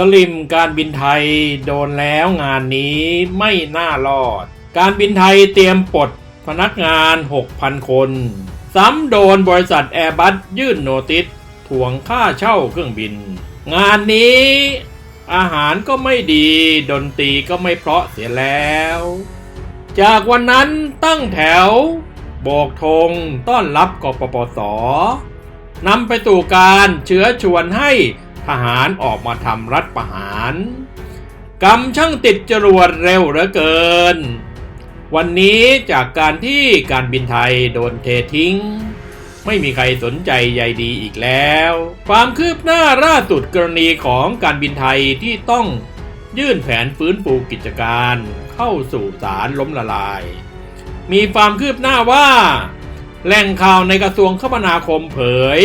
สลิมการบินไทยโดนแล้วงานนี้ไม่น่ารอด การบินไทยเตรียมปลดพนักงาน 6,000 คน ซ้ำโดนบริษัทแอร์บัสยื่นโนติสทวงค่าเช่าเครื่องบิน งานนี้อาหารก็ไม่ดี ดนตรีก็ไม่เพราะเสียแล้ว จากวันนั้นตั้งแถว โบกธงต้อนรับกปปสนำไปสู่การเชื้อชวนให้ ทหารออกมาทำรัฐประหารกรรมช่างติดจรวดเร็วเหลือเกิน วันนี้จากการที่การบินไทยโดนเททิ้ง ไม่มีใครสนใจใยดีอีกแล้ว ความคืบหน้าล่าสุดกรณีของการบินไทยที่ต้องยื่นแผนฟื้นฟูกิจการเข้าสู่ศาลล้มละลาย มีความคืบหน้าว่า แหล่งข่าวในกระทรวงคมนาคมเผย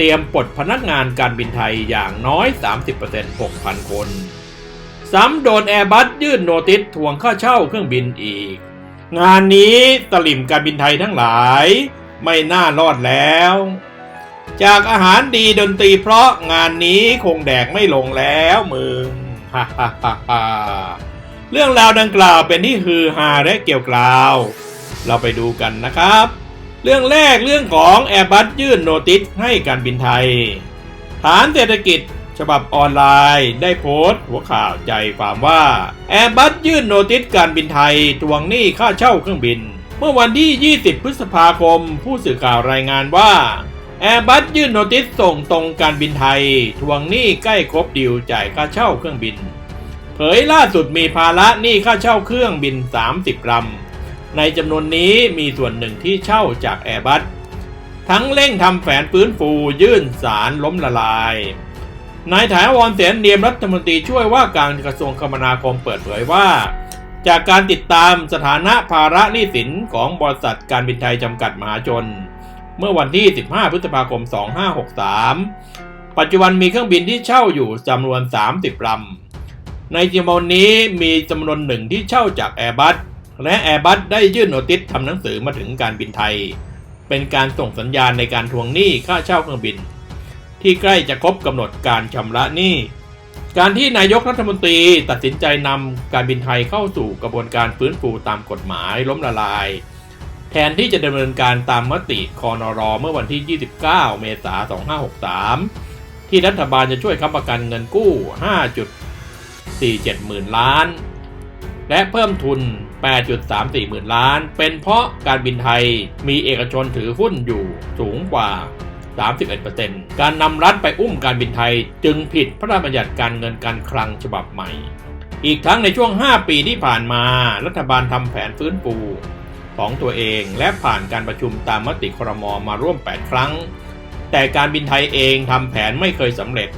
ตรียมปลดพนักงานการบินไทยอย่างน้อย 30% 6,000 คน ซ้ำโดนแอร์บัสยื่นโนติสทวงค่าเช่าเครื่องบินอีก งานนี้ตลิ่มการบินไทยทั้งหลายไม่น่ารอดแล้ว จากอาหารดีดนตรีเพราะงานนี้คงแดกไม่ลงแล้วมึงฮ่าฮ่าฮ่าฮ่าเรื่องราวดังกล่าวเป็นที่ฮือฮาและเกี่ยวกล่าว เราไปดูกันนะครับ เรื่องแรกเรื่องของแอร์บัสยื่นโนติสให้การบินไทย ฐานเศรษฐกิจฉบับออนไลน์ได้โพสต์หัวข่าวใจความว่าแอร์บัสยื่นโนติสการบินไทยทวงหนี้ค่าเช่าเครื่องบิน เมื่อวันที่ 20 พฤษภาคม ผู้สื่อข่าวรายงานว่าแอร์บัสยื่นโนติสส่งตรงการบินไทย ทวงหนี้ใกล้ครบดิวจ่ายค่าเช่าเครื่องบิน เผยล่าสุดมีภาระหนี้ค่าเช่าเครื่องบิน 30ลำ ในจำนวนนี้มีส่วนหนึ่งที่เช่าจากแอร์บัสทั้งเร่งทำแผนฟื้นฟูยื่นสารล้มละลาย นายถาวรเสนเนียมรัฐมนตรีช่วยว่าการกระทรวงคมนาคมเปิดเผยว่า จากการติดตามสถานะภาระหนี้สินของบริษัทการบินไทยจำกัดมหาชน เมื่อวันที่ 15 พฤษภาคม 2563 ปัจจุบันมีเครื่องบินที่เช่าอยู่จำนวน 30ลำในจำนวนนี้มีจำนวนหนึ่งที่เช่าจากแอร์บัส และแอร์บัสได้ยื่นโนติสทำหนังสือมาถึงการบินไทย เป็นการส่งสัญญาณในการทวงหนี้ค่าเช่าเครื่องบิน ที่ใกล้จะครบกำหนดการชำระหนี้ การที่นายกรัฐมนตรีตัดสินใจนำการบินไทยเข้าสู่กระบวนการฟื้นฟูตามกฎหมายล้มละลาย แทนที่จะดำเนินการตามมติคอนรอเมื่อวันที่ 29 เมษายน 2563 ที่รัฐบาลจะช่วยค้ำประกันเงินกู้ 5.47หมื่นล้าน และเพิ่มทุน 8.34 หมื่นล้าน เป็นเพราะการบินไทยมีเอกชนถือหุ้นอยู่สูงกว่า 31%การนำรัฐไปอุ้มการบินไทยจึงผิดพระราชบัญญัติการเงินการคลังฉบับใหม่ อีกทั้งในช่วง 5 ปีที่ผ่านมา รัฐบาลทำแผนฟื้นฟูของตัวเองและผ่านการประชุมตามมติครมมาร่วม 8 ครั้ง แต่การบินไทยเองทำแผนไม่เคยสำเร็จ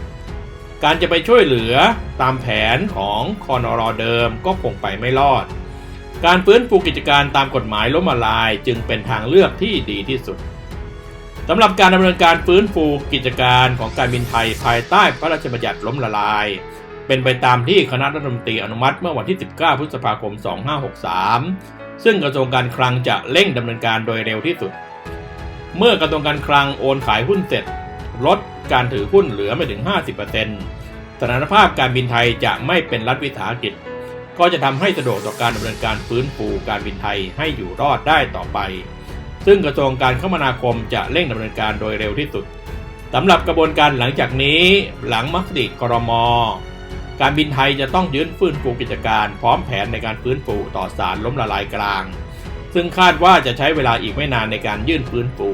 การจะไปช่วยเหลือตามแผนของคอนรเดิมก็คงไปไม่รอด การฟื้นฟูกิจการตามกฎหมายล้มละลายจึงเป็นทางเลือกที่ดีที่สุดสำหรับการดำเนินการฟื้นฟูกิจการของการบินไทยภายใต้พระราชบัญญัติล้มละลาย เป็นไปตามที่คณะรัฐมนตรีอนุมัติเมื่อวันที่ 19 พฤษภาคม 2563 ซึ่งกระทรวงการคลังจะเร่งดำเนินการโดยเร็วที่สุด เมื่อกระทรวงการคลังโอนขายหุ้นเสร็จ ลดการถือหุ้นเหลือไม่ถึง 50%สถานภาพการบินไทยจะไม่เป็นรัฐวิสาหกิจ ก็จะทำให้สะดวกต่อการดำเนินการฟื้นฟูการบินไทยให้อยู่รอดได้ต่อไป ซึ่งกระทรวงการคมนาคมจะเร่งดำเนินการโดยเร็วที่สุดสำหรับกระบวนการหลังจากนี้หลังมัติกรมการบินไทยจะต้องยื่นฟื้นฟูกิจการพร้อมแผนในการฟื้นฟูต่อสารล้มละลายกลาง ซึ่งคาดว่าจะใช้เวลาอีกไม่นานในการยื่นฟื้นฟู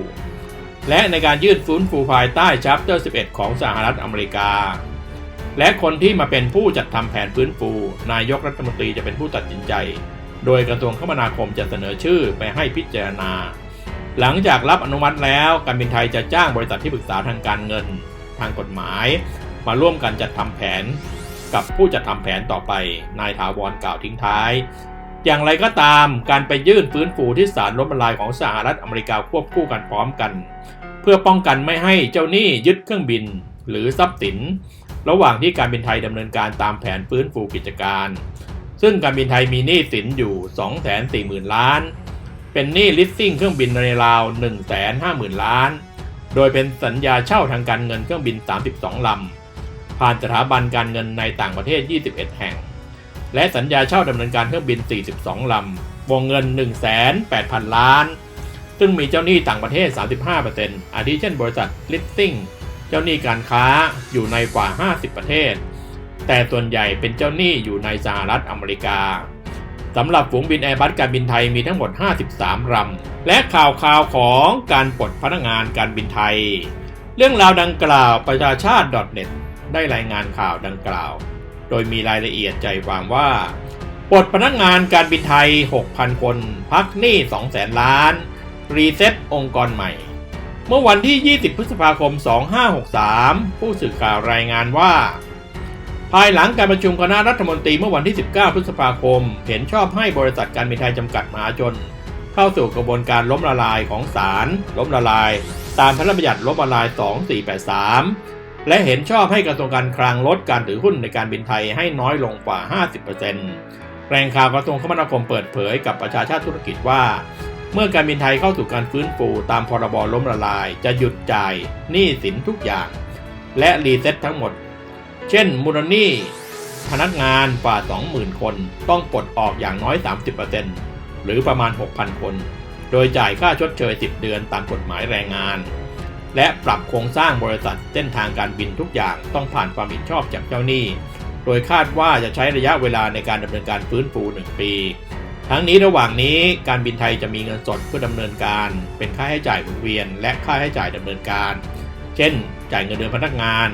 และในการยื่นฟื้นฟูภายใต้ Chapter 11 ของสหรัฐอเมริกา และคนที่มาเป็นผู้จัดทำแผนฟื้นฟู นายกรัฐมนตรีจะเป็นผู้ตัดสินใจ โดยกระทรวงคมนาคมจะเสนอชื่อไปให้พิจารณา หลังจากรับอนุมัติแล้วการบินไทยจะจ้างบริษัทที่ปรึกษาทางการเงิน ทางกฎหมาย มาร่วมกันจัดทำแผน กับผู้จัดทำแผนต่อไป นายถาวรกล่าวทิ้งท้าย อย่างไรก็ตามการไปยื่นฟื้นฟูที่ศาลล้มละลายของสหรัฐอเมริกาควบคู่กันพร้อมกัน เพื่อป้องกันไม่ให้เจ้าหนี้ยึดเครื่องบิน หรือทรัพย์สิน ระหว่างที่การบินไทยดำเนินการตามแผนฟื้นฟูกิจการ ซึ่งการบินไทยมีหนี้สินอยู่ 240,000 ล้าน เป็นหนี้ลิสซิ่งเครื่องบินในราว 150,000 ล้าน โดยเป็นสัญญาเช่าทางการเงินเครื่องบิน 32 ลำ ผ่านสถาบันการเงินในต่างประเทศ 21 แห่ง และสัญญาเช่าดำเนินการเครื่องบิน 42 ลำ วงเงิน 1,800,000 ล้าน ซึ่งมีเจ้าหนี้ต่างประเทศ 35%อาทิเช่นบริษัทลิสซิ่ง เจ้าหนี้การค้าอยู่ในกว่า 50 ประเทศ แต่ส่วนใหญ่เป็นเจ้าหนี้อยู่ในสหรัฐอเมริกาสำหรับฝูงบินแอร์บัสการบินไทยมีทั้งหมด 53ลำและข่าวข่าวของการปลดพนักงานการบินไทย เรื่องราวดังกล่าวประชาชาติ .net ได้รายงานข่าวดังกล่าว โดยมีรายละเอียดใจความว่าปลดพนักงานการบินไทย 6,000 คน พักหนี้ 200,000 ล้าน รีเซ็ตองค์กรใหม่ เมื่อวันที่ 20 พฤษภาคม 2563 ผู้สื่อข่าวรายงานว่า ภายหลังการประชุมคณะรัฐมนตรีเมื่อวันที่ 19 พฤษภาคม เห็นชอบให้บริษัทการบินไทยจำกัดมหาชน เข้าสู่กระบวนการล้มละลายของศาลล้มละลาย ตามพระราชบัญญัติล้มละลาย 2483 และเห็นชอบให้กระทรวงการคลังลดการถือหุ้นในการบินไทยให้น้อยลงกว่า 50%แรงข่าวกระทรวงคมนาคมเปิดเผยกับประชาชาติธุรกิจว่า เมื่อการบินไทยเข้าสู่การฟื้นฟูตามพรบล้มละลาย จะหยุดจ่ายหนี้สินทุกอย่าง และรีเซ็ตทั้งหมด เช่นมูลนี้พนักงานกว่า 20,000 คนต้องปลดออกอย่างน้อย 30%หรือประมาณ 6,000 คน โดยจ่ายค่าชดเชย 10 เดือนตามกฎหมายแรงงาน และปรับโครงสร้างบริษัทเส้นทางการบินทุกอย่างต้องผ่านความเห็นชอบจากเจ้าหนี้ โดยคาดว่าจะใช้ระยะเวลาในการดำเนินการฟื้นฟู 1 ปี ทั้งนี้ระหว่างนี้การบินไทยจะมีเงินสดเพื่อดำเนินการ เป็นค่าใช้จ่ายหมุนเวียน และค่าใช้จ่ายดำเนินการ เช่น จ่ายเงินเดือนพนักงาน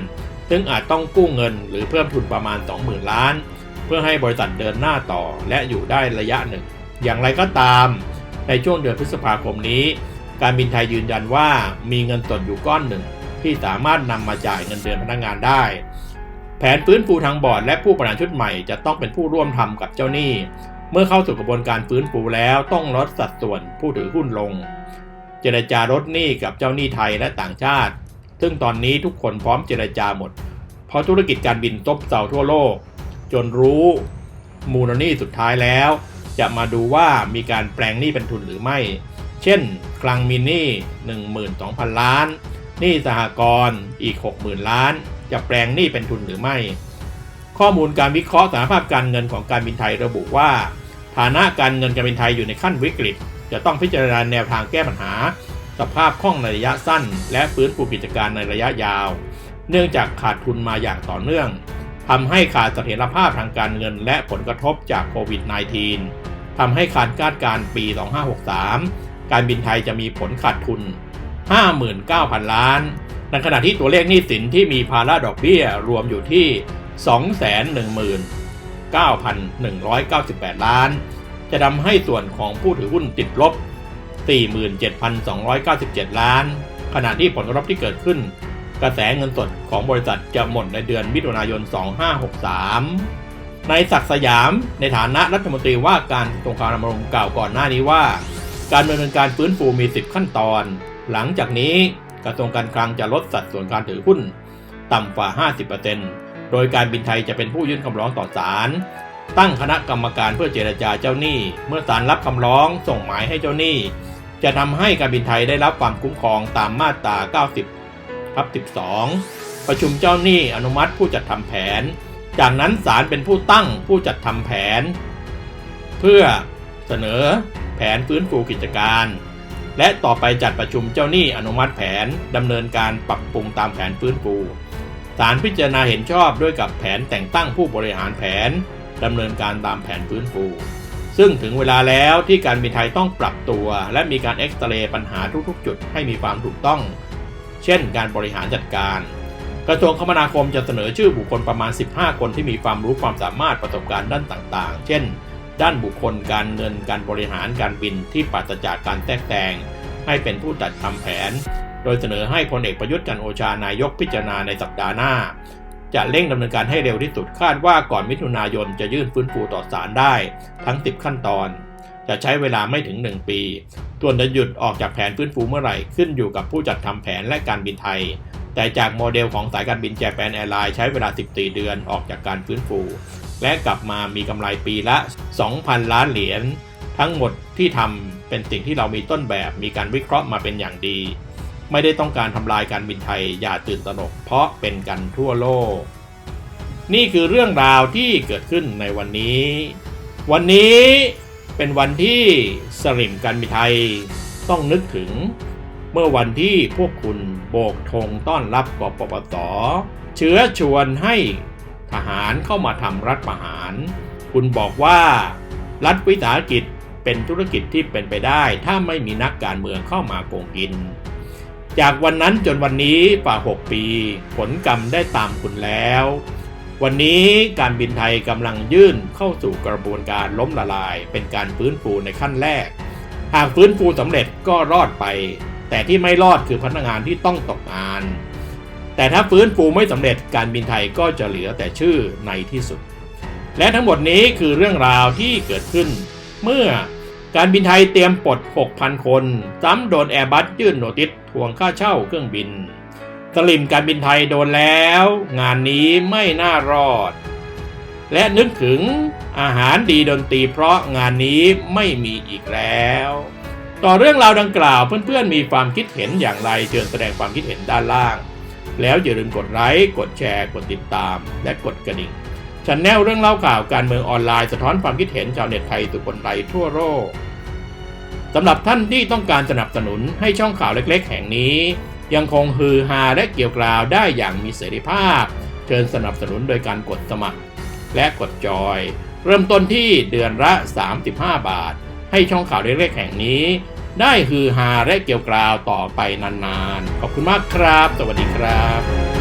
ซึ่งอาจต้องกู้เงินหรือเพิ่มทุนประมาณ 20,000 ล้าน เพื่อให้บริษัทเดินหน้าต่อและอยู่ได้ระยะหนึ่ง อย่างไรก็ตาม ในช่วงเดือนพฤษภาคมนี้ การบินไทยยืนยันว่ามีเงินสดอยู่ก้อนหนึ่ง ที่สามารถนำมาจ่ายเงินเดือนพนักงานได้ แผนฟื้นฟูทางบอร์ดและผู้บริหารชุดใหม่จะต้องเป็นผู้ร่วมทำกับเจ้าหนี้ เมื่อเข้าสู่กระบวนการฟื้นฟูแล้วต้องลดสัดส่วนผู้ถือหุ้นลง เจรจาลดหนี้กับเจ้าหนี้ไทยและต่างชาติ ซึ่งตอนนี้ทุกคนพร้อมเจรจาหมด เพราะธุรกิจการบินซบเซาทั่วโลก จนรู้มูลหนี้สุดท้ายแล้ว จะมาดูว่ามีการแปลงหนี้เป็นทุนหรือไม่ เช่น คลังมินนี่ 12,000 ล้านหนี้สหกรณ์อีก 60,000 ล้าน จะแปลงหนี้เป็นทุนหรือไม่ ข้อมูลการวิเคราะห์สถานภาพการเงินของการบินไทยระบุว่า ฐานะการเงินการบินไทยอยู่ในขั้นวิกฤต จะต้องพิจารณาแนวทางแก้ปัญหา สภาพคล่องในระยะสั้น และฟื้นฟูกิจการในระยะยาว เนื่องจากขาดทุนมาอย่างต่อเนื่องทำให้ขาดเสถียรภาพทางการเงินและผลกระทบจากโควิด -19 ทำให้ขาดคาดการณ์ปี 2563 การบินไทยจะมีผลขาดทุน 59,000 ล้าน ในขณะที่ตัวเลขหนี้สินที่มีภาระดอกเบี้ยรวมอยู่ที่ 210,000 9,198 ล้าน จะทำให้ส่วนของผู้ถือหุ้นติดลบ 47,297 ล้าน ขณะที่ผลกระทบที่เกิดขึ้น กระแสเงินสดของบริษัทจะหมดในเดือนมิถุนายน 2563 ในศักสยามในฐานะรัฐมนตรีว่าการกระทรวงคมนาคมกล่าวก่อนหน้านี้ว่า การดำเนินการฟื้นฟูมี 10 ขั้นตอน หลังจากนี้กระทรวงการคลังจะลดสัดส่วนการถือหุ้นต่ำกว่า 50% โดยการบินไทยจะเป็นผู้ยื่นคำร้องต่อศาลตั้งคณะกรรมการเพื่อเจรจาเจ้าหนี้ เมื่อศาลรับคำร้องส่งหมายให้เจ้าหนี้ จะทำให้การบินไทยได้รับความคุ้มครองตามมาตรา 90ทับ12 ประชุมเจ้าหนี้อนุมัติผู้จัดทำแผน จากนั้นศาลเป็นผู้ตั้งผู้จัดทำแผน เพื่อเสนอแผนฟื้นฟูกิจการ และต่อไปจัดประชุมเจ้าหนี้อนุมัติแผนดำเนินการปรับปรุงตามแผนฟื้นฟู ศาลพิจารณาเห็นชอบด้วยกับแผนแต่งตั้งผู้บริหารแผนดำเนินการตามแผนฟื้นฟู ซึ่งถึงเวลาแล้วที่การบินไทยต้องปรับตัว และมีการเอ็กซเรย์ปัญหาทุกๆ จุดให้มีความถูกต้อง เช่น การบริหารจัดการ กระทรวงคมนาคมจะเสนอชื่อบุคคลประมาณ 15 คนที่มีความรู้ความสามารถประสบการณ์ด้านต่างๆ เช่น ด้านบุคคลการเงินการบริหารการบินที่ปราศจากการแทรกแซงให้เป็นผู้จัดทำแผน โดยเสนอให้พลเอกประยุทธ์จันโอชานายกพิจารณาในสัปดาห์หน้า จะเร่งดำเนินการให้เร็วที่สุดคาดว่าก่อนมิถุนายนจะยื่นฟื้นฟูต่อศาลได้ทั้ง 10 ขั้นตอน จะใช้เวลาไม่ถึง 1 ปี ส่วนจะหยุดออกจากแผนฟื้นฟูเมื่อไหร่ขึ้นอยู่กับผู้จัดทำแผนและการบินไทย แต่จากโมเดลของสายการบินแจแปนแอร์ไลน์ใช้เวลา 14 เดือนออกจากการฟื้นฟู และกลับมามีกำไรปีละ 2,000 ล้านเหรียญทั้งหมดที่ทำเป็นสิ่งที่เรามีต้นแบบมีการวิเคราะห์มาเป็นอย่างดี ไม่ได้ต้องการทำลายการบินไทยอย่าตื่นตระหนก เพราะเป็นกันทั่วโลก นี่คือเรื่องราวที่เกิดขึ้นในวันนี้ วันนี้เป็นวันที่สลิมการบินไทยต้องนึกถึง เมื่อวันที่พวกคุณโบกธงต้อนรับกปปสเชื้อชวนให้ทหารเข้ามาทำรัฐประหาร คุณบอกว่า รัฐวิสาหกิจเป็นธุรกิจที่เป็นไปได้ ถ้าไม่มีนักการเมืองเข้ามาโกงกิน จากวันนั้นจนวันนี้ป่า 6 ปี ผลกรรมได้ตามคุณแล้ว วันนี้การบินไทยกำลังยื่นเข้าสู่กระบวนการล้มละลาย เป็นการฟื้นฟูในขั้นแรก หากฟื้นฟูสำเร็จก็รอดไป แต่ที่ไม่รอดคือพนักงานที่ต้องตกงาน แต่ถ้าฟื้นฟูไม่สำเร็จการบินไทยก็จะเหลือแต่ชื่อในที่สุด และทั้งหมดนี้คือเรื่องราวที่เกิดขึ้น เมื่อ การบินไทยเตรียมปลด 6,000 คน ซ้ำโดนแอร์บัสยื่นโนติสทวงค่าเช่าเครื่องบิน สลิมการบินไทยโดนแล้ว งานนี้ไม่น่ารอด และนึกถึงอาหารดีดนตรีเพราะงานนี้ไม่มีอีกแล้ว ต่อเรื่องราวดังกล่าวเพื่อนๆมีความคิดเห็นอย่างไรเชิญแสดงความคิดเห็นด้านล่าง แล้วอย่าลืมกดไลค์กดแชร์ กดติดตาม และกดกระดิ่ง ชันแนลเรื่องเล่าข่าวการเมืองออนไลน์สะท้อนความคิดเห็นชาวเน็ตไทยสู่คนไทยทั่วโลกสำหรับท่านที่ต้องการสนับสนุนให้ช่องข่าวเล็กๆ แห่งนี้ ยังคงฮือฮาและเกี่ยวกราวได้อย่างมีเสรีภาพ เชิญสนับสนุนโดยการกดสมัคร และกดจอย เริ่มต้นที่เดือนละ 35 บาท ให้ช่องข่าวเล็กๆ แห่งนี้ ได้ฮือฮาและเกี่ยวกราวต่อไปนานๆ ขอบคุณมากครับ สวัสดีครับ